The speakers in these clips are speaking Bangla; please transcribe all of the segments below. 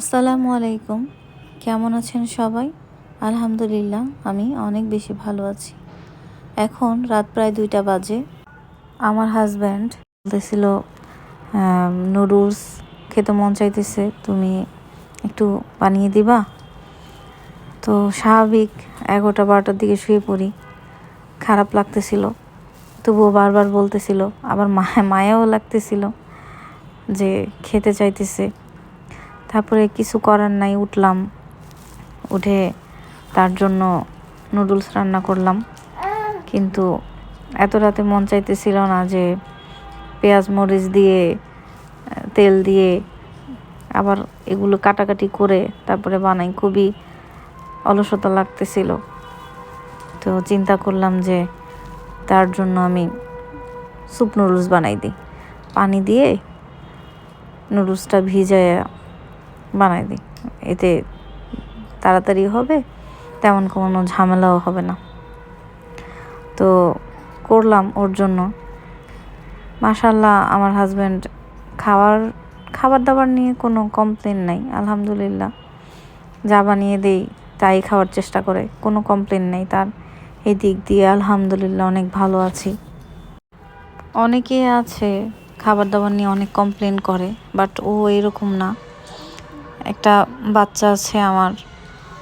আসসালামু আলাইকুম। কেমন আছেন সবাই? আলহামদুলিল্লাহ, আমি অনেক বেশি ভালো আছি। এখন রাত প্রায় দুইটা বাজে। আমার হাজব্যান্ড বলতেছিল নুডলস খেতে মন চাইতেছে, তুমি একটু বানিয়ে দিবা? তো স্বাভাবিক এগারোটা বারোটার দিকে শুয়ে পড়ি। খারাপ লাগতেছিল। তবুও বারবার বলতেছিল, আবার মায়া মায়াও লাগতেছিল যে খেতে চাইতেছে। তারপরে কিছু করার নাই, উঠলাম। উঠে তার জন্য নুডলস রান্না করলাম। কিন্তু এত রাতে মন চাইতেছিল না যে পেঁয়াজ মরিচ দিয়ে, তেল দিয়ে আবার এগুলো কাটাকাটি করে তারপরে বানাই। খুবই অলসতা লাগতেছিল। তো চিন্তা করলাম যে তার জন্য আমি স্যুপ নুডলস বানাই দিই। পানি দিয়ে নুডলসটা ভিজায় বানাই দিই। এতে তাড়াতাড়ি হবে, তেমন কোনো ঝামেলাও হবে না। তো করলাম ওর জন্য। মাশাল্লাহ আমার হাজব্যান্ড খাওয়ার খাবার দাবার নিয়ে কোনো কমপ্লেন নাই, আলহামদুলিল্লাহ। যা বানিয়ে দেই তাই খাওয়ার চেষ্টা করে, কোনো কমপ্লেন নেই তার। এই দিক দিয়ে আলহামদুলিল্লাহ অনেক ভালো আছি। অনেকে আছে খাবার দাবার নিয়ে অনেক কমপ্লেন করে বাট ও এরকম না। একটা বাচ্চা আছে আমার,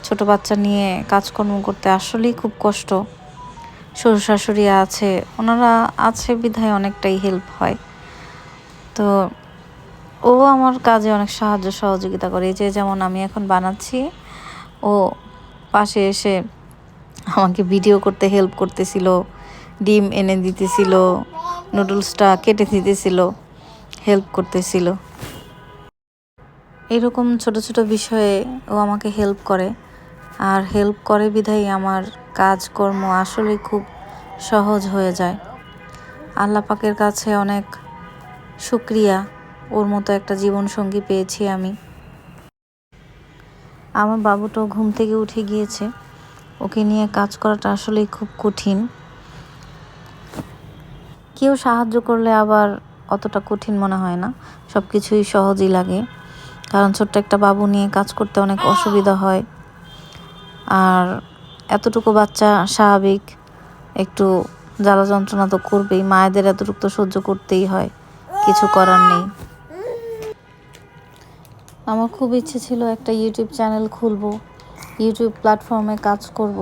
ছোট বাচ্চা নিয়ে কাজকর্ম করতে আসলেই খুব কষ্ট। শ্বশুর শাশুড়ি আছে, ওনারা আছে বিধায় অনেকটাই হেল্প হয়। তো ও আমার কাজে অনেক সাহায্য সহযোগিতা করে। যে যেমন আমি এখন বানাচ্ছি, ও পাশে এসে আমাকে ভিডিও করতে হেল্প করতেছিল, ডিম এনে দিতেছিল নুডলসটা কেটে দিতেছিল হেল্প করতেছিল। এরকম ছোট ছোট বিষয়ে ও আমাকে হেল্প করে। আর হেল্প করে বিধাই আমার কাজকর্ম আসলে খুব সহজ হয়ে যায়। আল্লাহ পাকের কাছে অনেক শুক্রিয়া। ওর মতো একটা জীবনসঙ্গী পেয়েছি আমি। আমার বাবুটাও ঘুম থেকে উঠে গিয়েছে। ওকে নিয়ে কাজ করাটা আসলেই খুব কঠিন। কেউ সাহায্য করলে আবার অতটা কঠিন মনে হয় না। সব কিছুই সহজই লাগে। কারণ ছোট্ট একটা বাবু নিয়ে কাজ করতে অনেক অসুবিধা হয়। আর এতটুকু বাচ্চা স্বাভাবিক, একটু জ্বালা যন্ত্রণা তো করবেই, মায়েদের এতটুকু তো সহ্য করতেই হয়, কিছু করার নেই। আমার খুব ইচ্ছে ছিল একটা ইউটিউব চ্যানেল খুলব, ইউটিউব প্ল্যাটফর্মে কাজ করব,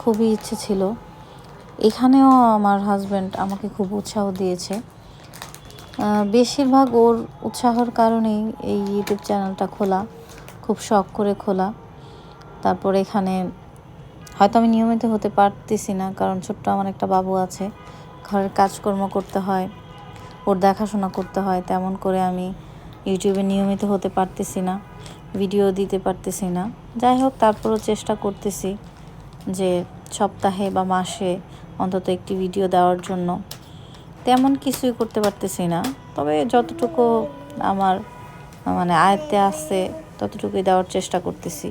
খুবই ইচ্ছে ছিল। এখানেও আমার হাজব্যান্ড আমাকে খুব উৎসাহ দিয়েছে। বেশিরভাগ ওর উৎসাহর কারণেই এই ইউটিউব চ্যানেলটা খোলা, খুব শখ করে খোলা। তারপর এখানে হয়তো আমি নিয়মিত হতে পারতেছি না, কারণ ছোট্ট আমার একটা বাবু আছে। ঘরের কাজকর্ম করতে হয়, ওর দেখাশোনা করতে হয়, তেমন করে আমি ইউটিউবে নিয়মিত হতে পারতেছি না, ভিডিও দিতে পারতেছি না। যাই হোক, তারপরও চেষ্টা করতেছি যে সপ্তাহে বা মাসে অন্তত একটি ভিডিও দেওয়ার জন্য। তেমন কিছুই করতে পারতেছি না। তবে যতটুকু আমার মানে আয়ত্তে আসছে ততটুকুই দেওয়ার চেষ্টা করতেছি।